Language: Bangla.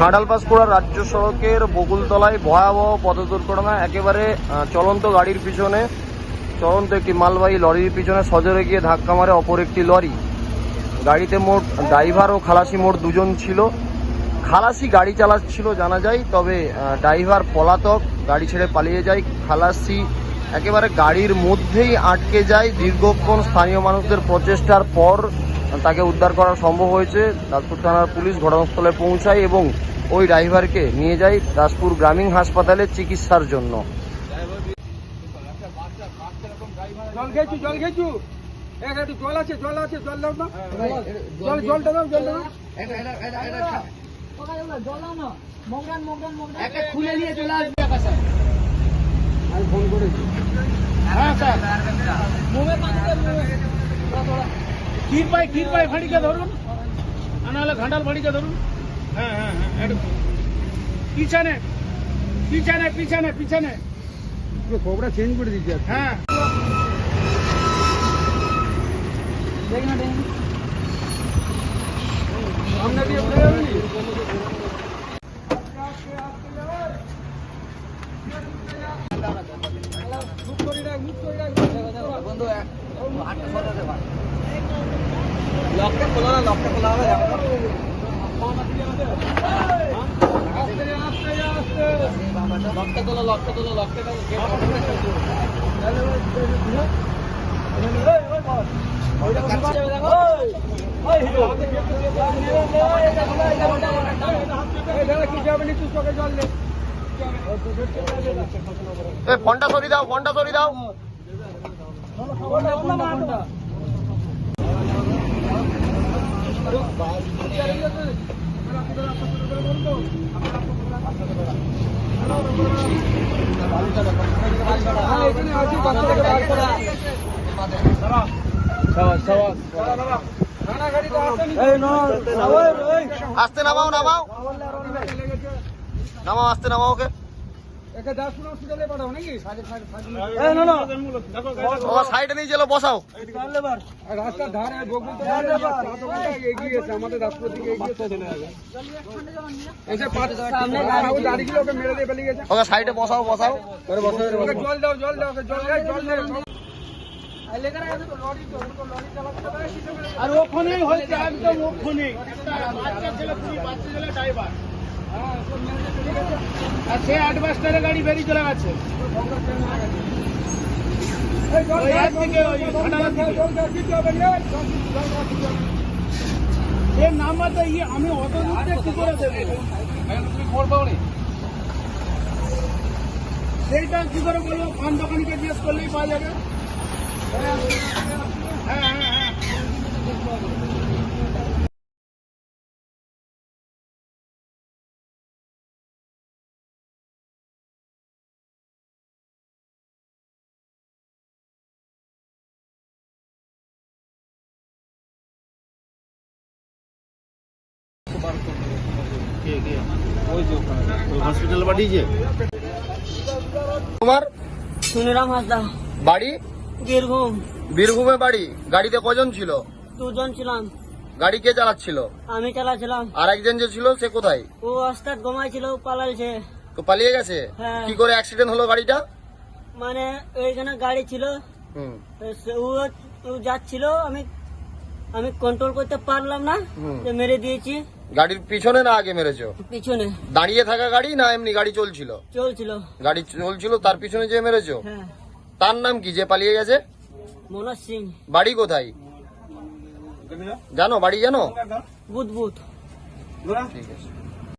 ঘাটাল পাঁশকুড়া রাজ্য সড়কের বকুলতলায় ভয়াবহ পথ দুর্ঘটনা একেবারে চলন্ত গাড়ির পিছনে, চলন্ত একটি মালবাহী লরির পিছনে সজোরে গিয়ে ধাক্কা মারে অপর একটি লরি। গাড়িতে মোট ড্রাইভার ও খালাসি মোট দুজন ছিল। খালাসি গাড়ি চালাচ্ছিল জানা যায়, তবে ড্রাইভার পলাতক, গাড়ি ছেড়ে পালিয়ে যায়। খালাসি একেবারে গাড়ির মধ্যেই আটকে যায়। দীর্ঘক্ষণ স্থানীয় মানুষদের প্রচেষ্টার পর তাকে উদ্ধার করা সম্ভব হয়েছে। দাসপুর থানার পুলিশ ঘটনাস্থলে পৌঁছায় এবং ওই ড্রাইভারকে নিয়ে যায় দাসপুর গ্রামীণ হাসপাতালে চিকিৎসার জন্য। জল খেয়েছু জল খেয়েছু। এক একটু জল আছে জল আছে জল দাও না জল জলটা দাও জল দাও খুলে নিয়ে চলে আসবে আমি ফোন করেছি। ক্ষীর পাই ক্ষীর পাই ফাঁড়িকে ধরুন আর নাহলে ঘাটাল ফাঁড়িকে ধরুন হ্যাঁ হ্যাঁ হ্যাঁ। পিছনে পিছনে পিছনে পিছনে পুরো খবরটা চেঞ্জ করে দিচ্ছি। হ্যাঁ যাবে নি? রাখ, মুখ করে রাখ। আস্তে, আস্তে, আস্তে। এই দাদা কি যাবে নি তুই চোখে জল দে ফোনটা সরি দাও। ফোনটা সরি দাও আস্তে নামাও নামাও নামাও আস্তে নামাও ওকে সাইডে নিয়ে চলো বসাও। আর রাস্তার ধারে বকুল তো ধারে চা দোকানটা এগিয়ে গেছে আমাদের দাসপুর দিকে এগিয়ে চলে যাবে। এসে পাঁচ সামনে গাড়িগুলো ওকে মেরে দিয়ে পালিয়ে গেছে। ওকে সাইডে বসাও বসাও। ওকে জল দাও জল দাও জল দাও জল দাও। আর ওখানেই হয়েছে একদম ওখানেই। বাচ্চা ছেলে বাচ্চা ছেলে ড্রাইভার আর সে অ্যাডভাস্টারে গাড়ি বেরিয়ে চলে গেছে। এর নাম্বারটা ইয়ে আমি অত দূর কি করে দেবো? সেইটা কি করে বলব? পান দোকানিকে জিজ্ঞেস করলেই পাওয়া যাবে। হসপিটাল পাঠিয়েছে তোমার সুনিরাম হাসদা। বাড়ি? বীরভূম। বীরভূমে বাড়ি। গাড়িতে কজন ছিল? দুজন ছিলাম। গাড়ি কে চালাচ্ছিল? আমি আর একজন যে ছিল সে কোথায়? ও ঘুমাইছিল পালাইছে। তো পালিয়ে গেছে? হ্যাঁ। কি করে অ্যাক্সিডেন্ট হলো গাড়িটা? মানে ওইখানে গাড়ি ছিল। হুম। সে- ও ও যাচ্ছিল আমি আমি কন্ট্রোল করতে পারলাম না। মেরে দিয়েছি। গাড়ির পিছনে না আগে মেরেছো? পিছনে। দাঁড়িয়ে থাকা গাড়ি না এমনি গাড়ি চলছিল? চলছিল। গাড়ি চলছিল তার পিছনে যে মেরেছো? হ্যাঁ। তার নাম কি? যে পালিয়ে গেছে? মনোজ সিং। বাড়ি কোথায়? জানো বাড়ি জানো? বুধ বুধ ঠিক আছে।